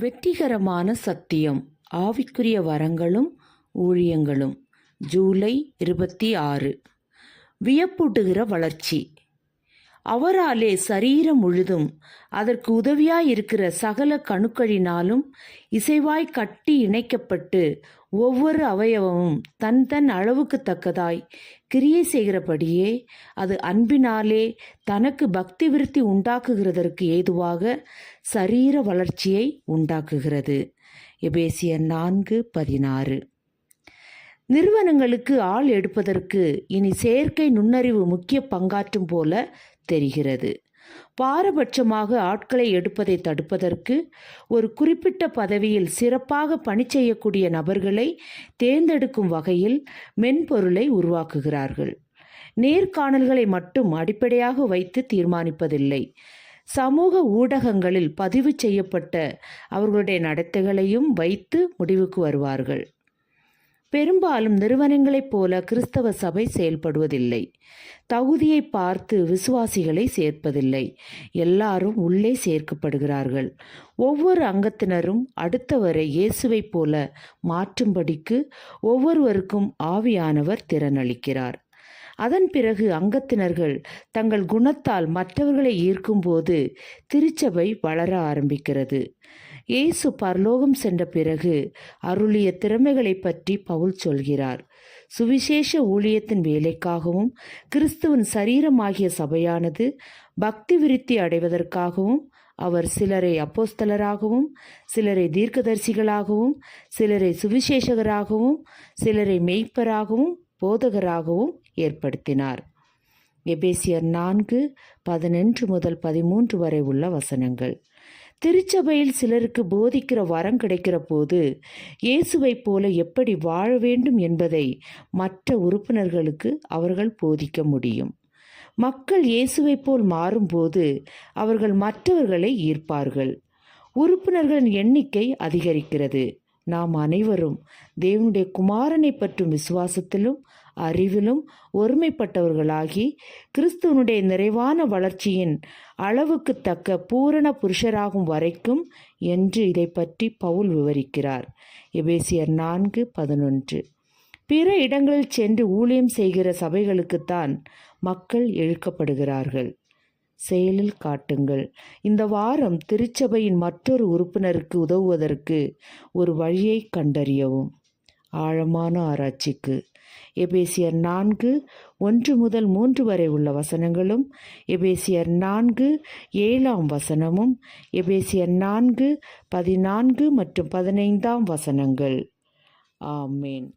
வெற்றிகரமான சத்தியம். ஆவிக்குரிய வரங்களும் ஊழியங்களும். ஜூலை இருபத்தி ஆறு. வியப்பூட்டுகிற வளர்ச்சி. அவராலே சரீரம் முழுதும் அதற்கு உதவியாயிருக்கிற சகல கணுக்களினாலும் இசைவாய் கட்டி இணைக்கப்பட்டு ஒவ்வொரு அவயவமும் தன் தன் அளவுக்கு தக்கதாய் கிரியை செய்கிறபடியே அது அன்பினாலே தனக்கு பக்தி விருத்தி உண்டாக்குகிறதற்கு ஏதுவாக சரீர வளர்ச்சியை உண்டாக்குகிறது. எபேசியர் நான்கு பதினாறு. நிறுவனங்களுக்கு ஆள் எடுப்பதற்கு இனி செயற்கை நுண்ணறிவு முக்கிய பங்காற்றும் போல தெரிகிறது. பாரபட்சமாக ஆட்களை எடுப்பதை தடுப்பதற்கு ஒரு குறிப்பிட்ட பதவியில் சிறப்பாக பணி செய்யக்கூடிய நபர்களை தேர்ந்தெடுக்கும் வகையில் மென்பொருளை உருவாக்குகிறார்கள். நேர்காணல்களை மட்டும் அடிப்படையாக வைத்து தீர்மானிப்பதில்லை. சமூக ஊடகங்களில் பதிவு செய்யப்பட்ட அவர்களுடைய நடத்தைகளையும் வைத்து முடிவுக்கு வருவார்கள். பெரும்பாலும் நிறுவனங்களைப் போல கிறிஸ்தவ சபை செயல்படுவதில்லை. தகுதியை பார்த்து விசுவாசிகளை சேர்ப்பதில்லை. எல்லாரும் உள்ளே சேர்க்கப்படுகிறார்கள். ஒவ்வொரு அங்கத்தினரும் அடுத்தவரை இயேசுவைப் போல மாற்றும்படிக்கு ஒவ்வொருவருக்கும் ஆவியானவர் திறனளிக்கிறார். அதன் பிறகு அங்கத்தினர்கள் தங்கள் குணத்தால் மற்றவர்களை ஈர்க்கும்போது திருச்சபை வளர ஆரம்பிக்கிறது. இயேசு பரலோகம் சென்ற பிறகு அருளிய திறமைகளை பற்றி பவுல் சொல்கிறார். சுவிசேஷ ஊழியத்தின் வேலைக்காகவும் கிறிஸ்துவின் சரீரமாகிய சபையானது பக்தி விருத்தி அடைவதற்காகவும் அவர் சிலரை அப்போஸ்தலராகவும் சிலரை தீர்க்கதரிசிகளாகவும் சிலரை சுவிசேஷகராகவும் சிலரை மெய்ப்பராகவும் போதகராகவும் ஏற்படுத்தினார். எபேசியர் நான்கு பதினொன்று முதல் பதிமூன்று வரை உள்ள வசனங்கள். திருச்சபையில் சிலருக்கு போதிக்கிற வரம் கிடைக்கிற போது இயேசுவைப் போல எப்படி வாழ வேண்டும் என்பதை மற்ற உறுப்பினர்களுக்கு அவர்கள் போதிக்க முடியும். மக்கள் இயேசுவைப் போல் மாறும்போது அவர்கள் மற்றவர்களை ஈர்ப்பார்கள். உறுப்பினர்களின் எண்ணிக்கை அதிகரிக்கிறது. நாம் அனைவரும் தேவனுடைய குமாரனை பற்றும் விசுவாசத்திலும் அறிவிலும் ஒருமைப்பட்டவர்களாகி கிறிஸ்துவனுடைய நிறைவான வளர்ச்சியின் அளவுக்கு தக்க பூரண புருஷராகும் வரைக்கும் என்று இதை பற்றி பவுல் விவரிக்கிறார். எபேசியர் நான்கு பதினொன்று. பிற இடங்களில் சென்று ஊழியம் செய்கிற சபைகளுக்குத்தான் மக்கள் இழுக்கப்படுகிறார்கள் செயலில் காட்டுங்கள். இந்த வாரம் திருச்சபையின் மற்றொரு உறுப்பினருக்கு உதவுவதற்கு ஒரு வழியை கண்டறியவும். ஆழமான ஆராய்ச்சிக்கு எபேசியர் நான்கு ஒன்று முதல் மூன்று வரை உள்ள வசனங்களும் எபேசியர் நான்கு ஏழாம் வசனமும் எபேசியர் நான்கு பதினான்கு மற்றும் பதினைந்தாம் வசனங்கள். ஆமேன்.